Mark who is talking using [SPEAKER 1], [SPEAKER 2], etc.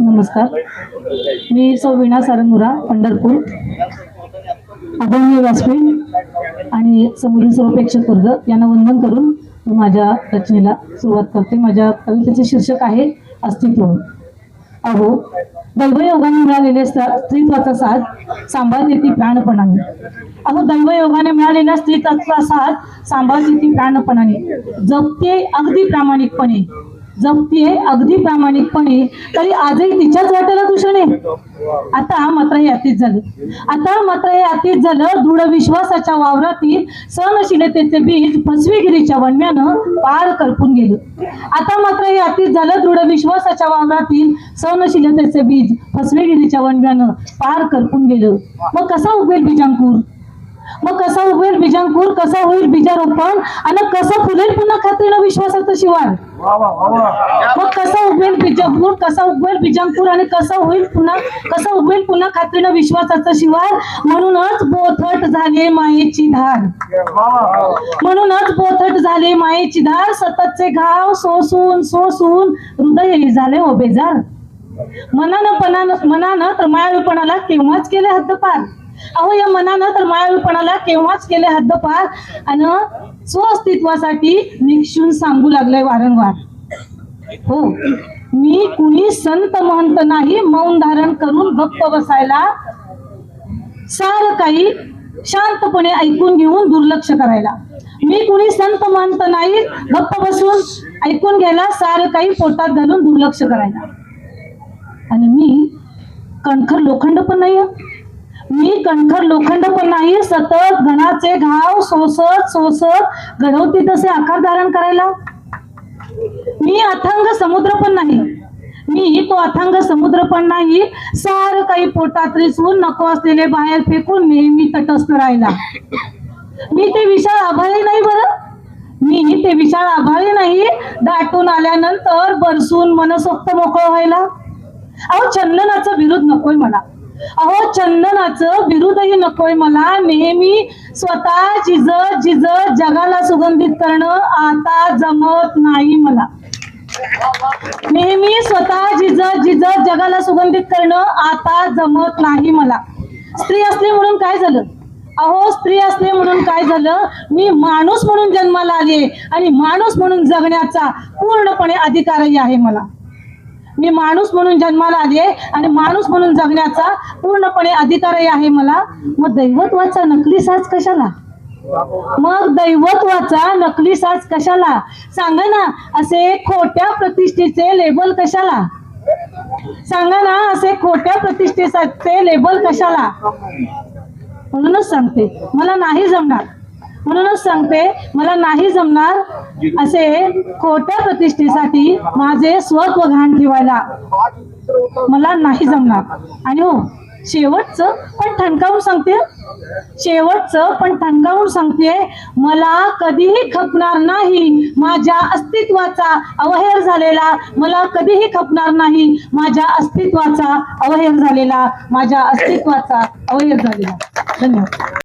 [SPEAKER 1] नमस्कार. मी सौ वीणा सारंगुरा पंढरपूर. अभंग व्यासपीठ आणि समुद्री सर्वपेक्षक वर्ग यांना वंदन करून मी माझ्या रचनेला सुरुवात करते. माझ्या कवितेचे शीर्षक आहे अस्तित्व. अहो दैवयोगाने मिळालेले स्त्रीत्वाचा साथ सांभाळ ती प्राणपणाने. अहो दैवयोगाने मिळालेल्या स्त्रीत्वाचा साथ सांभाळ ती प्राणपणाने. जपते अगदी प्रामाणिकपणे. जमतीये अगदी प्रामाणिकपणे. तरी आजही तिच्याच वाट्याला दूषण आहे. आता मात्र हे अतीत झालं. आता मात्र हे अतीत झालं. दृढ विश्वासाच्या वावरातील सहनशीलतेचे बीज फसवेगिरीच्या वनम्यानं पार करपून गेलं. आता मात्र हे अतीत झालं. दृढ विश्वासाच्या वावरातील सहनशीलतेचे बीज फसवेगिरीच्या वनम्यानं पार करपून गेलं. मग कसा उगवेल बीजांकूर? मग कसा उगवेल बीजांकूर? कसा होईल बीजारोपण? आणि कसं फुलेल पुन्हा खात्रीनं विश्वासाचं शिवार मग कसा उगवेल बीजांकूर? कसा उगवेल बीजांकूर? आणि कसं होईल पुन्हा कसं उगवेल पुन्हा खात्रीनं विश्वासाचं शिवार म्हणूनच बोथट झाले मायेची धार म्हणूनच बोथट झाले मायेची धार सततचे घाव सोसून सोसून हृदय झाले हो बेजार मनानं पणानं मनानं तर मायाळूपणाला केव्हाच केले हद्दपार? अहो या मनानं तर मायाळूपणाला केव्हाच केले हद्दपार आणि स्वअस्तित्वासाठी निक्षून सांगू लागलाय वारंवार. हो मी कुणी संत महंत नाही मौन धारण करून गप्प बसायला सारं काही शांतपणे ऐकून घेऊन दुर्लक्ष करायला. मी कुणी संत महंत नाही गप्प बसून ऐकून घ्यायला सारं काही पोटात घालून दुर्लक्ष करायला. आणि मी कणखर लोखंड पण नाही मी कणखर लोखंड पण नाही सतत घणाचे घाव सोसत सोसत घडवते तसे आकार धारण करायला. मी अथांग समुद्र पण नाही. मी तो अथांग समुद्र पण नाही. सारं काही पोटात रिचवून नको असलेले बाहेर फेकून नेहमी तटस्थ राहिला. मी ते विशाळ आभाळी नाही बरं. मी ते विशाळ आभाळी नाही. दाटून आल्यानंतर बरसून मनसोक्त मोकळं व्हायला. अहो चंदनाचं विरोध नकोय मला. अहो चंदनाचं विरोधही नकोय मला. नेहमी स्वतः झिजत झिजत जगाला सुगंधित करणं आता जमत नाही मला. नेहमी स्वतः झिजत झिजत जगाला सुगंधित करणं आता जमत नाही मला. स्त्री असली म्हणून काय झालं? अहो स्त्री असले म्हणून काय झालं? मी माणूस म्हणून जन्माला आले आणि माणूस म्हणून जगण्याचा पूर्णपणे अधिकारही आहे मला. मी माणूस म्हणून जन्माला आले आणि माणूस म्हणून जगण्याचा पूर्णपणे अधिकारही आहे मला. मग दैवत्वाचा नकली साज कशाला? मग दैवत्वाचा नकली साज कशाला? सांगा ना असे खोट्या प्रतिष्ठेचे लेबल कशाला? सांगा ना असे खोट्या प्रतिष्ठेचे लेबल कशाला? म्हणूनच सांगते मला नाही जमणार. म्हणूनच सांगते मला नाही जमणार असे खोट्या प्रतिष्ठेसाठी माझे स्वत्व घाण ठेवायला. मला नाही जमणार. आणि हो शेवटचं पण ठणकावून सांगते शेवटचं पण ठणकावून सांगते मला कधीही खपणार नाही माझ्या अस्तित्वाचा अवहेर झालेला. मला कधीही खपणार नाही माझ्या अस्तित्वाचा अवहेर झालेला माझ्या अस्तित्वाचा अवहेर झालेला. धन्यवाद.